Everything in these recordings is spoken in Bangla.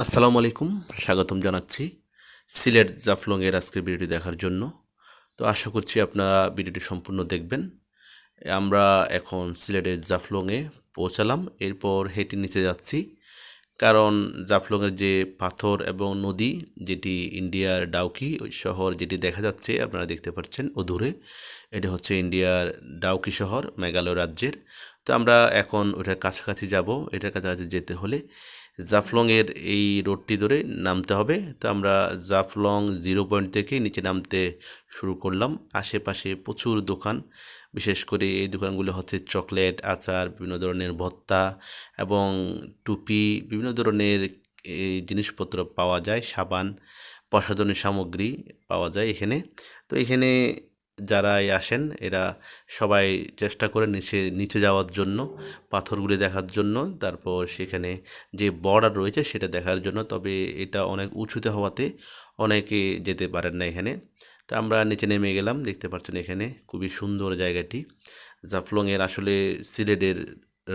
আসসালামু আলাইকুম, স্বাগতম জানাচ্ছি সিলেট জাফলংয়ের আজকের ভিডিওটি দেখার জন্য। তো আশা করছি আপনারা ভিডিওটি সম্পূর্ণ দেখবেন। আমরা এখন সিলেটের জাফলংয়ে পৌঁছালাম, এরপর হেঁটে নিচে যাচ্ছি। কারণ জাফলংয়ের যে পাথর এবং নদী, যেটি ইন্ডিয়ার ডাউকি শহর যেটি দেখা যাচ্ছে, আপনারা দেখতে পাচ্ছেন ও দূরে এটি হচ্ছে ইন্ডিয়ার ডাউকি শহর, মেঘালয় রাজ্যের। তো আমরা এখন ওটার কাছাকাছি যাব। এটার কাছাকাছি যেতে হলে জাফলংয়ের এই রোডটি ধরে নামতে হবে। তো আমরা জাফলং জিরো পয়েন্ট থেকে নিচে নামতে শুরু করলাম। আশেপাশে প্রচুর দোকান, বিশেষ করে এই দোকানগুলো হচ্ছে চকলেট, আচার, বিভিন্ন ধরনের ভত্তা এবং টুপি, বিভিন্ন ধরনের এই জিনিসপত্র পাওয়া যায়, সাবান, প্রসাধনী সামগ্রী পাওয়া যায় এখানে। তো এখানে যারাই আসেন, এরা সবাই চেষ্টা করে নিচে নিচে যাওয়ার জন্য, পাথরগুলি দেখার জন্য, তারপর সেখানে যে বর্ডার রয়েছে সেটা দেখার জন্য। তবে এটা অনেক উঁচুতে হওয়াতে অনেকে যেতে পারেন না এখানে। তা আমরা নিচে নেমে গেলাম, দেখতে পাচ্ছেন এখানে খুবই সুন্দর জায়গাটি। জাফলংয়ের আসলে সিলেটের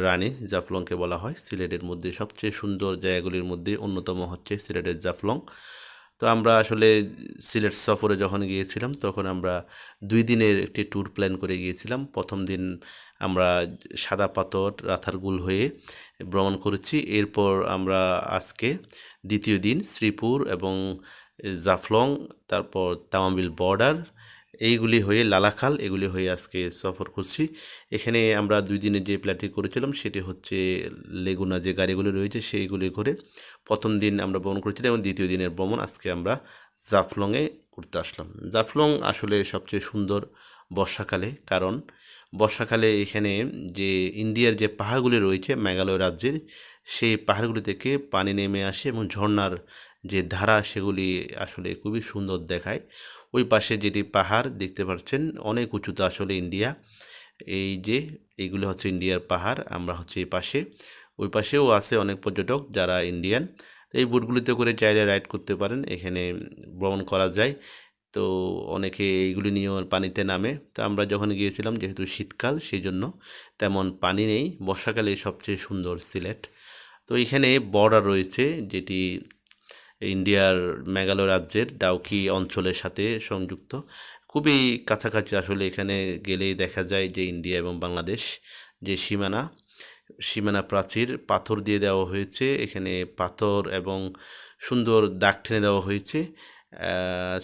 রানী, জাফলংকে বলা হয়। সিলেটের মধ্যে সবচেয়ে সুন্দর জায়গাগুলির মধ্যে অন্যতম হচ্ছে সিলেটের জাফলং। তো আমরা আসলে সিলেট সফরে যখন গিয়েছিলাম, তখন আমরা দুই দিনের একটি ট্যুর প্ল্যান করে গিয়েছিলাম। প্রথম দিন আমরা সাদা পাথর রাথারগুল হয়ে ভ্রমণ করেছি। এরপর আমরা আজকে দ্বিতীয় দিন শ্রীপুর এবং জাফলং, তারপর তামামিল বর্ডার এইগুলি হয়ে লালাখাল এগুলি হয়ে আজকে সফর করছি। এখানে আমরা দুই দিনে যে প্ল্যানটি করেছিলাম, সেটি হচ্ছে লেগুনা যে গাড়িগুলি রয়েছে, সেইগুলি করে প্রথম দিন আমরা ভ্রমণ করেছিলাম এবং দ্বিতীয় দিনের ভ্রমণ আজকে আমরা জাফলংয়ে ঘুরতে আসলাম। জাফলং আসলে সবচেয়ে সুন্দর বর্ষাকালে কারণ বর্ষাকালে এখানে যে ইন্ডিয়ার যে পাহাড়গুলি রয়েছে, মেঘালয় রাজ্যের, সেই পাহাড়গুলি থেকে পানি নেমে আসে এবং ঝর্নার যে ধারা, সেগুলি আসলে খুবই সুন্দর দেখায়। ওই পাশে যেটি পাহাড়, দেখতে পাচ্ছেন অনেক উঁচুতে আসলে ইন্ডিয়া। এই যে, এইগুলো হচ্ছে ইন্ডিয়ার পাহাড়, আমরা হচ্ছে এই পাশে। ওই পাশেও আছে অনেক পর্যটক যারা ইন্ডিয়ান। এই বোটগুলিতে করে চাইলে রাইড করতে পারেন। এখানে ভ্রমণ করা যায়। তো অনেকে এইগুলি নিয়েও পানিতে নামে। তো আমরা যখন গিয়েছিলাম, যেহেতু শীতকাল সেই জন্য তেমন পানি নেই। বর্ষাকালে সবচেয়ে সুন্দর সিলেট। তো এখানে বর্ডার রয়েছে, যেটি ইন্ডিয়ার মেঘালয় রাজ্যের ডাউকি অঞ্চলের সাথে সংযুক্ত। খুবই কাছাকাছি আসলে এখানে গেলেই দেখা যায় যে ইন্ডিয়া এবং বাংলাদেশ যে সীমানা সীমানা প্রাচীর, পাথর দিয়ে দেওয়া হয়েছে। এখানে পাথর এবং সুন্দর দাগ টেনে দেওয়া হয়েছে।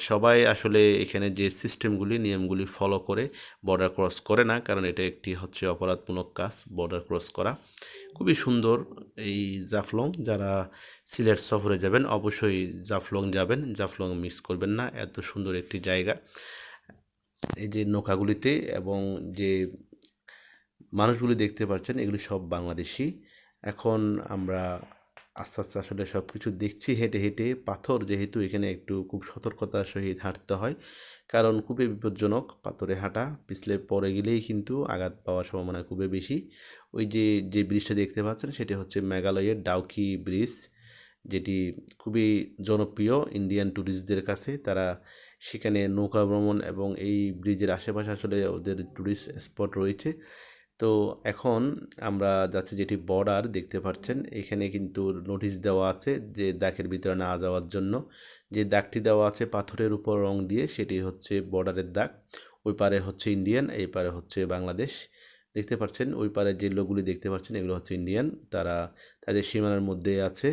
সবাই আসলে এখানে যে সিস্টেমগুলি নিয়মগুলি ফলো করে বর্ডার ক্রস করে না, কারণ এটা একটি হচ্ছে অপরাধমূলক কাজ বর্ডার ক্রস করা। খুবই সুন্দর এই জাফলং, যারা সিলেট সফরে যাবেন, অবশ্যই জাফলং যাবেন, জাফলং মিস করবেন না, এত সুন্দর একটি জায়গা। এই যে নৌকাগুলিতে এবং যে মানুষগুলি দেখতে পাচ্ছেন, এগুলি সব বাংলাদেশি। এখন আমরা আস্তে আস্তে আসলে সব কিছু দেখছি, হেঁটে হেঁটে। পাথর যেহেতু এখানে একটু খুব সতর্কতার সহিত হাঁটতে হয়, কারণ খুবই বিপজ্জনক পাথরে হাঁটা। পিছলে পরে গেলেই কিন্তু আঘাত পাওয়ার সম্ভাবনা খুবই বেশি। ওই যে যে ব্রিজটা দেখতে পাচ্ছেন সেটি হচ্ছে মেঘালয়ের ডাউকি ব্রিজ, যেটি খুবই জনপ্রিয় ইন্ডিয়ান ট্যুরিস্টদের কাছে। তারা সেখানে নৌকা ভ্রমণ এবং এই ব্রিজের আশেপাশে আসলে ওদের ট্যুরিস্ট স্পট রয়েছে। তো এখন আমরা যাচ্ছি যেটি বর্ডার দেখতে পাচ্ছেন। এখানে কিন্তু নোটিশ দেওয়া আছে যে দাগের ভিতরে না যাওয়ার জন্য। যে দাগটি দেওয়া আছে পাথরের উপর রং দিয়ে, সেটি হচ্ছে বর্ডারের দাগ। ওই পারে হচ্ছে ইন্ডিয়ান এই পারে হচ্ছে বাংলাদেশ দেখতে পাচ্ছেন, ওই পারে যে লোকগুলি দেখতে পাচ্ছেন, এগুলো হচ্ছে ইন্ডিয়ান তারা তাদের সীমানার মধ্যে আছে।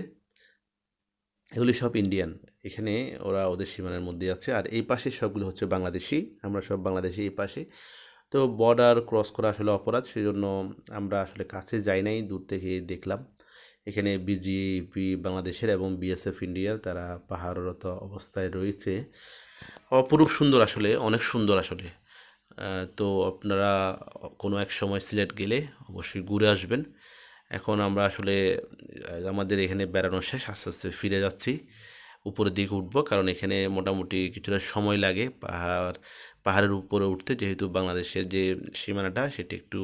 এগুলি সব ইন্ডিয়ান এখানে ওরা ওদের সীমানার মধ্যে আছে। আর এই পাশে সবগুলো হচ্ছে বাংলাদেশি। আমরা সব বাংলাদেশি এই পাশে। তো বর্ডার ক্রস করা আসলে অপরাধ, সেজন্য আমরা আসলে কাছে যাই নাই, দূর থেকে দেখলাম। এখানে বিজিপি বাংলাদেশের এবং বিএসএফ ইন্ডিয়ার তারা পাহাড়রত অবস্থায় রয়েছে। অপরূপ সুন্দর আসলে, অনেক সুন্দর আসলে। তো আপনারা কোনো এক সময় সিলেট গেলে অবশ্যই ঘুরে আসবেন। এখন আমরা আসলে, আমাদের এখানে বেড়ানো শেষ, আস্তে আস্তে ফিরে যাচ্ছি। উপরের দিকে উঠবো, কারণ এখানে মোটামুটি কিছুটা সময় লাগে। পাহাড় পাহাড়ের উপরে উঠতে, যেহেতু বাংলাদেশের যে সীমানাটা সেটি একটু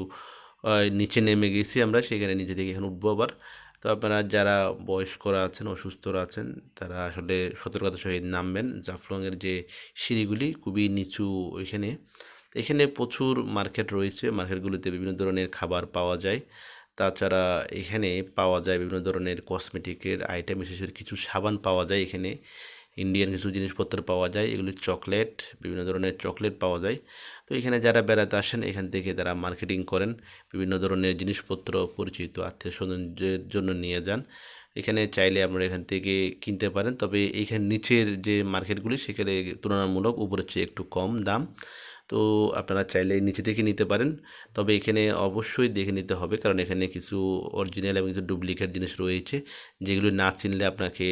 নিচে নেমে গেছি আমরা, সেখানে নিচে থেকে এখানে উঠবো আবার। তো আপনারা যারা বয়স্করা আছেন, অসুস্থরা আছেন, তারা আসলে সতর্কতা সহিত নামবেন। জাফলংয়ের যে সিঁড়িগুলি খুবই নিচু ওইখানে। এখানে প্রচুর মার্কেট রয়েছে। মার্কেটগুলিতে বিভিন্ন ধরনের খাবার পাওয়া যায়। তাছাড়া এখানে পাওয়া যায় বিভিন্ন ধরনের কসমেটিকের আইটেম, বিশেষ কিছু সাবান পাওয়া যায় এখানে। ইন্ডিয়ান কিছু জিনিসপত্র পাওয়া যায়, এগুলি চকলেট বিভিন্ন ধরনের চকলেট পাওয়া যায়। তো এখানে যারা বেড়াতে আসেন, এখান থেকে তারা মার্কেটিং করেন, বিভিন্ন ধরনের জিনিসপত্র পরিচিত আত্মীয় স্বজনদের জন্য নিয়ে যান। এখানে চাইলে আপনারা এখান থেকে কিনতে পারেন, তবে এইখানে নিচের যে মার্কেটগুলি সেখানে তুলনামূলক উপরের চেয়ে একটু কম দাম। তো আপনারা চাইলে নিচে থেকে নিতে পারেন। তবে এখানে অবশ্যই দেখে নিতে হবে, কারণ এখানে কিছু অরিজিনাল এবং কিছু ডুপ্লিকেট জিনিস রয়েছে, যেগুলো না চিনলে আপনাকে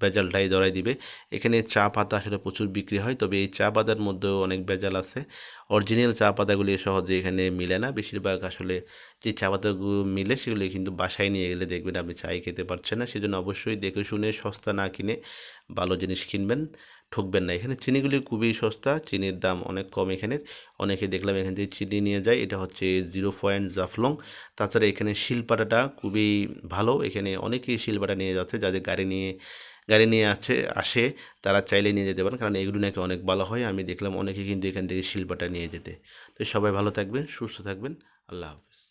বেজালটাই ধরাই দিবে। এখানে চা পাতা আসলে প্রচুর বিক্রি হয়, তবে এই চা পাতার মধ্যেও অনেক বেজাল আছে। অরিজিনাল চা পাতাগুলি সহজে এখানে মিলে না, বেশিরভাগ আসলে যে চা পাতাগুলো মিলে সেগুলি কিন্তু বাসায় নিয়ে গেলে দেখবেন আপনি চাই খেতে পারছেন না। সেজন্য অবশ্যই দেখে শুনে সস্তা না কিনে ভালো জিনিস কিনবেন। ঠকবেন না। এখানে চিনিগুলি খুবই সস্তা, চিনির দাম অনেক কম এখানে। অনেকে দেখলাম এখান থেকে চিনি নিয়ে যায়, এটা হচ্ছে জিরো পয়েন্ট জাফলং। তাছাড়া এখানে শিলপাটাটা খুবই ভালো, এখানে অনেকেই শিলপাটা নিয়ে যাচ্ছে, যাদের গাড়ি নিয়ে গাড়ি নিয়ে আছে, আসে, তারা চাইলে নিয়ে যেতে পারেন, কারণ এগুলো নাকি অনেক ভালো হয়। আমি দেখলাম অনেকে কিন্তু এখান থেকে শিল্পাটা নিয়ে যেতে। তো সবাই ভালো থাকবেন, সুস্থ থাকবেন, আল্লাহ হাফিজ।